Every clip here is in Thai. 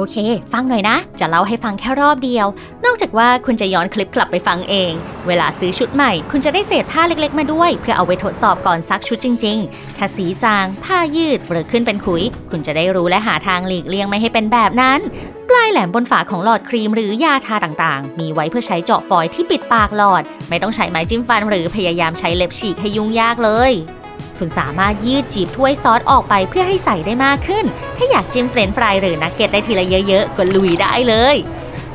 โอเค ฟังหน่อยนะ จะเล่าให้ฟังแค่รอบเดียว นอกจากว่าคุณจะย้อนคลิปกลับไปฟังเอง เวลาซื้อชุดใหม่ คุณจะได้เศษผ้าเล็กๆมาด้วย เพื่อเอาไว้ทดสอบก่อนซักชุดจริง ๆ ถ้าสีจาง ผ้ายืดหรือขึ้นเป็นขุย คุณจะได้รู้และหาทางหลีกเลี่ยงไม่ให้เป็นแบบนั้นปลายแหลมบนฝาของหลอดครีมหรือยาทาต่างๆ มีไว้เพื่อใช้เจาะฟอยที่ปิดปากหลอด ไม่ต้องใช้ไม้จิ้มฟันหรือพยายามใช้เล็บฉีกให้ยุ่งยากเลย คุณสามารถยืดจีบถ้วยซอสออกไปเพื่อให้ใส่ได้มากขึ้น ถ้าอยากจิ้มเฟรนฟรายหรือนักเก็ตได้ทีละเยอะๆ ก็ลุยได้เลย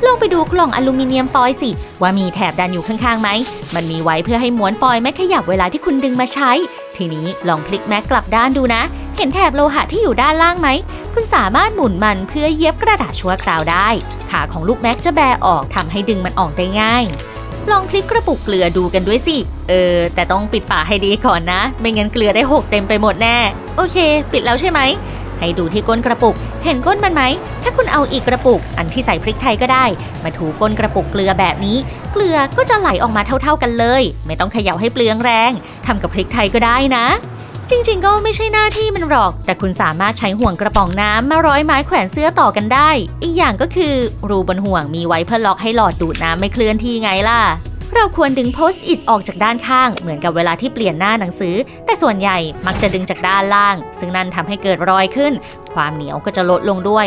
ลองไปดูกล่องอลูมิเนียมฟอยล์สิ ว่ามีแถบดันอยู่ข้างๆไหม มันมีไว้เพื่อให้ม้วนฟอยล์ไม่ขยับเวลาที่คุณดึงมาใช้ ทีนี้ลองพลิกแม็กกลับด้านดูนะ เห็นแถบโลหะที่อยู่ด้านล่างไหม คุณสามารถหมุนมันเพื่อเย็บกระดาษชั่วคราวได้ ขาของลูกแม็กจะแบออกทำให้ดึงมันออกได้ง่าย ลองพลิกกระปุกเกลือดูกันด้วยสิ เออ แต่ต้องปิดฝาให้ดีก่อนนะ ไม่งั้นเกลือได้หกเต็มไปหมดแน่ โอเค ปิดแล้วใช่ไหม ให้ดูที่ก้นกระปุก เห็นก้นมันไหม ถ้าคุณเอาอีกกระปุก อันที่ใส่พริกไทยก็ได้ มาถูก้นกระปุกเกลือแบบนี้ เกลือก็จะไหลออกมาเท่า ๆกันเลย ไม่ต้องเขย่าให้เปลืองแรง ทำกับพริกไทยก็ได้นะ จริงๆ ก็ไม่ใช่หน้าที่มันหรอก แต่คุณสามารถใช้ห่วงกระป๋องน้ำมาร้อยไม้แขวนเสื้อต่อกันได้ อีกอย่างก็คือ รูบนห่วงมีไว้เพื่อล็อกให้หลอดดูดน้ำไม่เคลื่อนที่ไงล่ะ เราควรดึงโพสต์อิดออกจากด้านข้าง เหมือนกับเวลาที่เปลี่ยนหน้าหนังสือ แต่ส่วนใหญ่มักจะดึงจากด้านล่าง ซึ่งนั่นทำให้เกิดรอยขึ้น ความเหนียวก็จะลดลงด้วย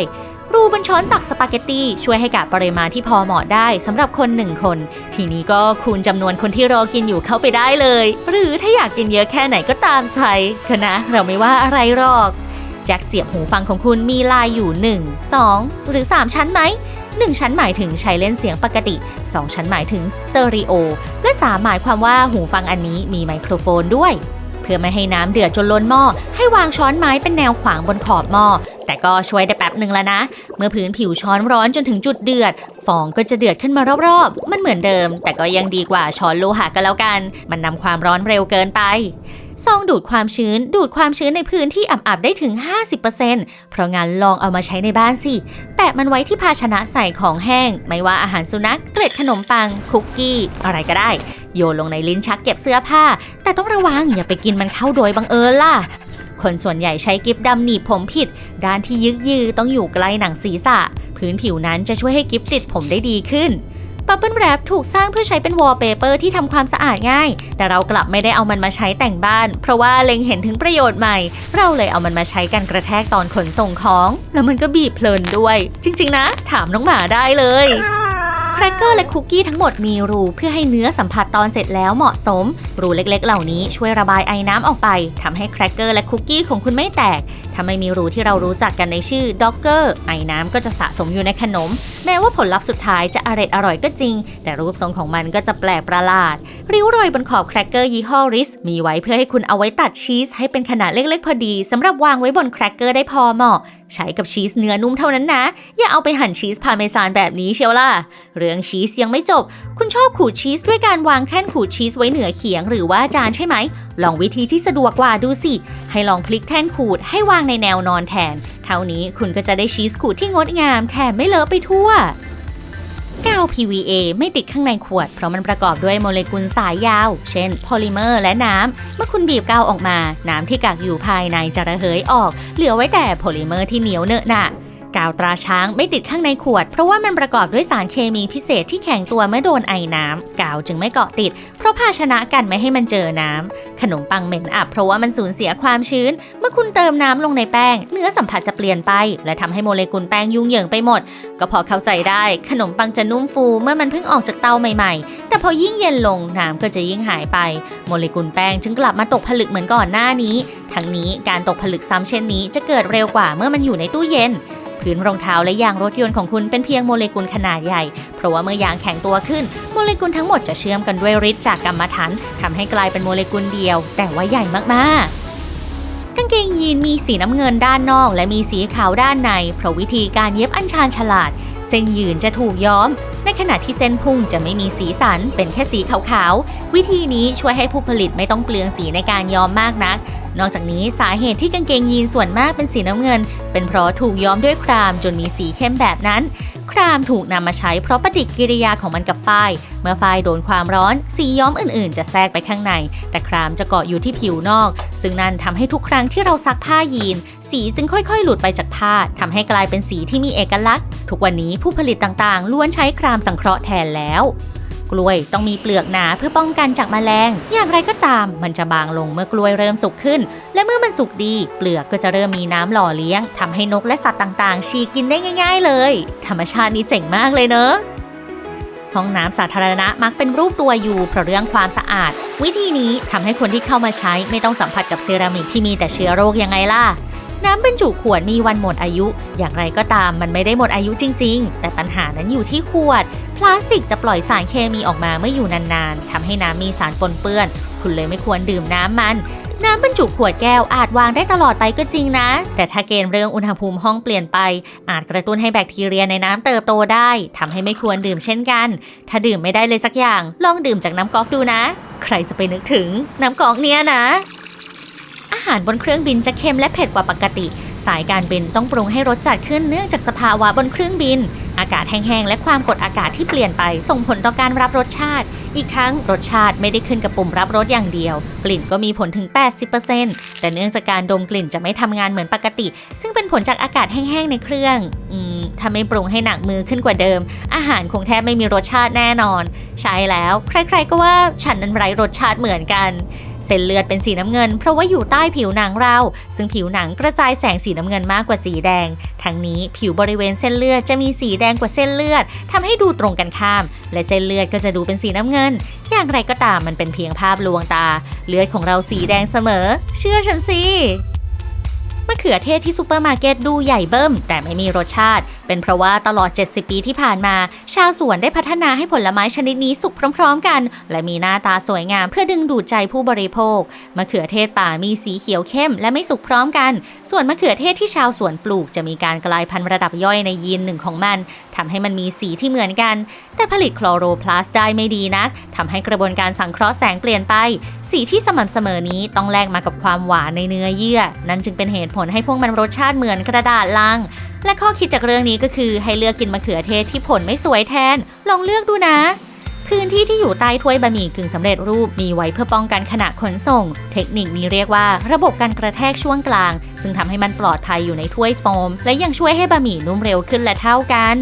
รูบนช้อนตักสปาเกตตี้ช่วยให้กับปริมาณที่พอเหมาะได้สำหรับคนหนึ่งคน ทีนี้ก็คูณจำนวนคนที่รอกินอยู่เข้าไปได้เลย หรือถ้าอยากกินเยอะแค่ไหนก็ตามใจคนะเราไม่ว่าอะไรหรอกแจ็คเสียบหูฟังของคุณมีลายอยู่ 1 2 หรือ 3 ชั้นไหม 1 ชั้นหมายถึงใช้เล่นเสียงปกติ 2 ชั้นหมายถึงสเตอริโอ และ 3 หมายความว่าหูฟังอันนี้มีไมโครโฟนด้วย เพื่อไม่ให้น้ำเดือดจนล้นหม้อ ให้วางช้อนไม้เป็นแนวขวางบนขอบหม้อ แต่ก็ช่วยได้แป๊บหนึ่งแล้วนะ เมื่อพื้นผิวช้อนร้อนจนถึงจุดเดือด ฟองก็จะเดือดขึ้นมารอบๆ มันเหมือนเดิม แต่ก็ยังดีกว่าช้อนโลหะก็แล้วกัน มันนำความร้อนเร็วเกินไปซองดูดความชื้น ดูดความชื้นในพื้นที่อับๆได้ถึง 50%เพราะงั้นลองเอามาใช้ในบ้านสิ แปะมันไว้ที่ภาชนะใส่ของแห้ง ไม่ว่าอาหารสุนัข เกล็ดขนมปัง คุกกี้ อะไรก็ได้ โยนลงในลิ้นชักเก็บเสื้อผ้า แต่ต้องระวังอย่าไปกินมันเข้าโดยบังเอิญล่ะ คนส่วนใหญ่ใช้กิฟดำหนีบผมผิด ด้านที่ยึกยือต้องอยู่ใกล้หนังศีรษะ พื้นผิวนั้นจะช่วยให้กิฟติดผมได้ดีขึ้นบับเบิลแรปถูกสร้างเพื่อใช้เป็นวอลเปเปอร์ที่ทำความสะอาดง่าย แต่เรากลับไม่ได้เอามันมาใช้แต่งบ้าน เพราะว่าเล็งเห็นถึงประโยชน์ใหม่ เราเลยเอามันมาใช้กันกระแทกตอนขนส่งของ แล้วมันก็บีบเพลินด้วย จริง ๆ นะ ถามน้องหมาได้เลยแครกเกอร์และคุกกี้ทั้งหมดมีรูเพื่อให้เนื้อสัมผัสตอนเสร็จแล้วเหมาะสม รูเล็กๆ เหล่านี้ช่วยระบายไอน้ำออกไปทำให้แครกเกอร์และคุกกี้ของคุณไม่แตก ถ้าไม่มีรูที่เรารู้จักกันในชื่อด็อกเกอร์ไอน้ำก็จะสะสมอยู่ในขนม แม้ว่าผลลัพธ์สุดท้ายจะอร่อยอร่อยก็จริง แต่รูปทรงของมันก็จะแปลกประหลาด ริ้วรอยบนขอบแครกเกอร์ยี่ห้อริสมีไว้เพื่อให้คุณเอาไว้ตัดชีสให้เป็นขนาดเล็กๆ พอดีสำหรับวางไว้บนแครกเกอร์ได้พอเหมาะใช้กับชีสเนื้อนุ่มเท่านั้นนะ อย่าเอาไปหั่นชีสพาเมซานแบบนี้เชียวล่ะ เรื่องชีสยังไม่จบ คุณชอบขูดชีสด้วยการวางแท่นขูดชีสไว้เหนือเขียงหรือว่าจานใช่ไหม ลองวิธีที่สะดวกกว่าดูสิ ให้ลองพลิกแท่นขูดให้วางในแนวนอนแทน เท่านี้คุณก็จะได้ชีสขูดที่งดงามแถมไม่เลอะไปทั่วกาว PVA ไม่ติดข้างในขวด เพราะมันประกอบด้วยโมเลกุลสายยาว เช่น โพลิเมอร์และน้ำ เมื่อคุณบีบกาวออกมา น้ำที่กักอยู่ภายในจะระเหยออก เหลือไว้แต่โพลิเมอร์ที่เหนียวเนอะหนะ กาวตราช้างไม่ติดข้างในขวด เพราะว่ามันประกอบด้วยสารเคมีพิเศษที่แข็งตัวเมื่อโดนไอน้ำกาวจึงไม่เกาะติด เพราะภาชนะกันไม่ให้มันเจอน้ำขนมปังเหม็นอับเพราะว่ามันสูญเสียความชื้น เมื่อคุณเติมน้ำลงในแป้ง เนื้อสัมผัสจะเปลี่ยนไป และทำให้โมเลกุลแป้งยุ่งเหยิงไปหมด ก็พอเข้าใจได้ขนมปังจะนุ่มฟูเมื่อมันเพิ่งออกจากเตาใหม่ๆ แต่พอยิ่งเย็นลงน้ำก็จะยิ่งหายไป โมเลกุลแป้งจึงกลับมาตกผลึกเหมือนก่อนหน้านี้ ทั้งนี้การตกผลึกซ้ำเช่นนี้จะเกิดเร็วกว่าเมื่อมันอยู่ในตู้เย็น พื้นรองเท้าและยางรถยนต์ของคุณเป็นเพียงโมเลกุลขนาดใหญ่ เพราะว่าเมื่อยางแข็งตัวขึ้น โมเลกุลทั้งหมดจะเชื่อมกันด้วยฤทธิ์จากกรรมฐานทำให้กลายเป็นโมเลกุลเดียว แต่ว่าใหญ่มากๆกางเกงยีนมีสีน้ำเงินด้านนอก และมีสีขาวด้านใน เพราะวิธีการเย็บอัญชันฉลาด เส้นยืนจะถูกย้อม ในขณะที่เส้นพุ่งจะไม่มีสีสัน เป็นแค่สีขาวๆ วิธีนี้ช่วยให้ผู้ผลิตไม่ต้องเปลืองสีในการย้อมมากนัก นอกจากนี้สาเหตุที่กางเกงยีนส่วนมากเป็นสีน้ำเงิน เป็นเพราะถูกย้อมด้วยครามจนมีสีเข้มแบบนั้น ครามถูกนำมาใช้เพราะปฏิกิริยาของมันกับฝ้าย เมื่อฝ้ายโดนความร้อน สีย้อมอื่นๆ จะแทรกไปข้างใน แต่ครามจะเกาะอยู่ที่ผิวนอก ซึ่งนั่นทำให้ทุกครั้งที่เราซักผ้ายีน สีจึงค่อยๆ หลุดไปจากผ้าทำให้กลายเป็นสีที่มีเอกลักษณ์ ทุกวันนี้ผู้ผลิตต่างๆ ล้วนใช้ครามสังเคราะห์แทนแล้ว กล้วยต้องมีเปลือกหนาเพื่อป้องกันจากแมลง อย่างไรก็ตาม มันจะบางลงเมื่อกล้วยเริ่มสุกขึ้น และเมื่อมันสุกดี เปลือกก็จะเริ่มมีน้ำหล่อเลี้ยงทำให้นกและสัตว์ต่างๆ ฉีกกินได้ง่าย ๆ เลย ธรรมชาตินี้เจ๋งมากเลยเนอะห้องน้ำสาธารณะมักเป็นรูปตัวยูเพราะเรื่องความสะอาด วิธีนี้ทำให้คนที่เข้ามาใช้ไม่ต้องสัมผัสกับเซรามิกที่มีแต่เชื้อโรคยังไงล่ะ น้ำบรรจุขวดมีวันหมดอายุ อย่างไรก็ตามมันไม่ได้หมดอายุจริง ๆ แต่ปัญหานั้นอยู่ที่ขวด พลาสติกจะปล่อยสารเคมีออกมาเมื่ออยู่นานๆทำให้น้ำมีสารปนเปื้อน คุณเลยไม่ควรดื่มน้ำมัน น้ำบรรจุขวดแก้วอาจวางได้ตลอดไปก็จริงนะ แต่ถ้าเกณฑ์เรื่องอุณหภูมิห้องเปลี่ยนไป อาจกระตุ้นให้แบคทีเรียในน้ำเติบโตได้ทำให้ไม่ควรดื่มเช่นกัน ถ้าดื่มไม่ได้เลยสักอย่าง ลองดื่มจากน้ำก๊อกดูนะ ใครจะไปนึกถึงน้ำก๊อกเนี้ยนะ อาหารบนเครื่องบินจะเค็มและเผ็ดกว่าปกติ สายการบินต้องปรุงให้รสจัดขึ้นเนื่องจากสภาวะบนเครื่องบิน อากาศแห้งๆ และความกดอากาศที่เปลี่ยนไปส่งผลต่อการรับรสชาติ อีกทั้งรสชาติไม่ได้ขึ้นกับปุ่มรับรสอย่างเดียว กลิ่นก็มีผลถึง 80%แต่เนื่องจากการดมกลิ่นจะไม่ทำงานเหมือนปกติ ซึ่งเป็นผลจากอากาศแห้งๆ ในเครื่อง อืมถ้าไม่ปรุงให้หนักมือขึ้นกว่าเดิม อาหารคงแทบไม่มีรสชาติแน่นอน ใช่แล้ว ใครๆก็ว่าฉันนั้นไร้รสชาติเหมือนกัน เส้นเลือดเป็นสีน้ำเงิน เพราะว่าอยู่ใต้ผิวหนังเรา ซึ่งผิวหนังกระจายแสงสีน้ำเงินมากกว่าสีแดง ทั้งนี้ผิวบริเวณเส้นเลือดจะมีสีแดงกว่าเส้นเลือดทำให้ดูตรงกันข้าม และเส้นเลือดก็จะดูเป็นสีน้ำเงิน อย่างไรก็ตามมันเป็นเพียงภาพลวงตา เลือดของเราสีแดงเสมอ เชื่อฉันสิมะเขือเทศที่ซูเปอร์มาร์เก็ตดูใหญ่เบิ้มแต่ไม่มีรสชาติ เป็นเพราะว่าตลอด 70 ปีที่ผ่านมา ชาวสวนได้พัฒนาให้ผลไม้ชนิดนี้สุกพร้อม ๆ กัน และมีหน้าตาสวยงามเพื่อดึงดูดใจผู้บริโภค มะเขือเทศป่ามีสีเขียวเข้มและไม่สุกพร้อมกัน ส่วนมะเขือเทศที่ชาวสวนปลูกจะมีการกลายพันธุ์ระดับย่อยในยีนหนึ่งของมันทำให้มันมีสีที่เหมือนกัน แต่ผลิตคลอโรพลาสได้ไม่ดีนักทำให้กระบวนการสังเคราะห์แสงเปลี่ยนไป สีที่สม่ำเสมอนี้ต้องแลกมากับความหวานในเนื้อเยื่อ นั่นจึงเป็นเหตุผลให้พวกมันรสชาติเหมือนกระดาษลัง และข้อคิดจากเรื่องนี้ก็คือให้เลือกกินมะเขือเทศที่ผลไม่สวยแทน ลองเลือกดูนะ พื้นที่ที่อยู่ใต้ถ้วยบะหมี่กึ่งสำเร็จรูปมีไว้เพื่อป้องกันขณะขนส่ง เทคนิคนี้เรียกว่าระบบการกระแทกช่วงกลาง ซึ่งทำให้มันปลอดภัยอยู่ในถ้วยโฟมและยังช่วยให้บะหมี่นุ่มเร็วขึ้นและเท่ากัน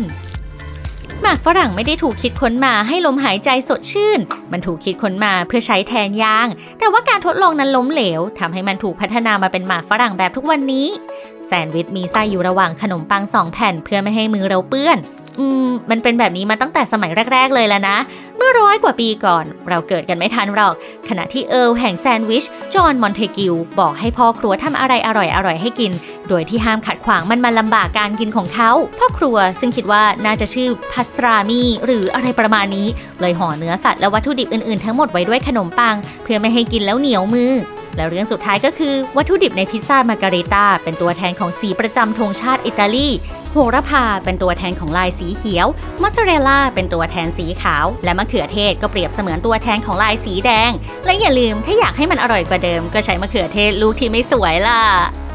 หมากฝรั่งไม่ได้ถูกคิดค้นมาให้ลมหายใจสดชื่น มันถูกคิดค้นมาเพื่อใช้แทนยาง แต่ว่าการทดลองนั้นล้มเหลวทำให้มันถูกพัฒนามาเป็นหมากฝรั่งแบบทุกวันนี้ แซนด์วิชมีไส้อยู่ระหว่างขนมปังสองแผ่นเพื่อไม่ให้มือเราเปื้อน อืม มันเป็นแบบนี้มาตั้งแต่สมัยแรก ๆ เลยแล้วนะ เมื่อร้อยกว่าปีก่อน เราเกิดกันไม่ทันหรอก ขณะที่เอิร์ลแห่งแซนด์วิช จอห์นมอนเทกิว บอกให้พ่อครัวทำอะไรอร่อยๆให้กิน โดยที่ห้ามขัดขวางมันมาลำบากการกินของเขา พ่อครัวซึ่งคิดว่าน่าจะชื่อพัสตรามีหรืออะไรประมาณนี้ เลยห่อเนื้อสัตว์และวัตถุดิบอื่นๆ ทั้งหมดไว้ด้วยขนมปัง เพื่อไม่ให้กินแล้วเหนียวมือแล้วเรื่องสุดท้ายก็คือวัตถุดิบในพิซซ่ามาการิต้าเป็นตัวแทนของสีประจำธงชาติอิตาลี โหระพาเป็นตัวแทนของลายสีเขียว มอสซาเรลล่าเป็นตัวแทนสีขาว และมะเขือเทศก็เปรียบเสมือนตัวแทนของลายสีแดง และอย่าลืมถ้าอยากให้มันอร่อยกว่าเดิม ก็ใช้มะเขือเทศลูกที่ไม่สวยล่ะ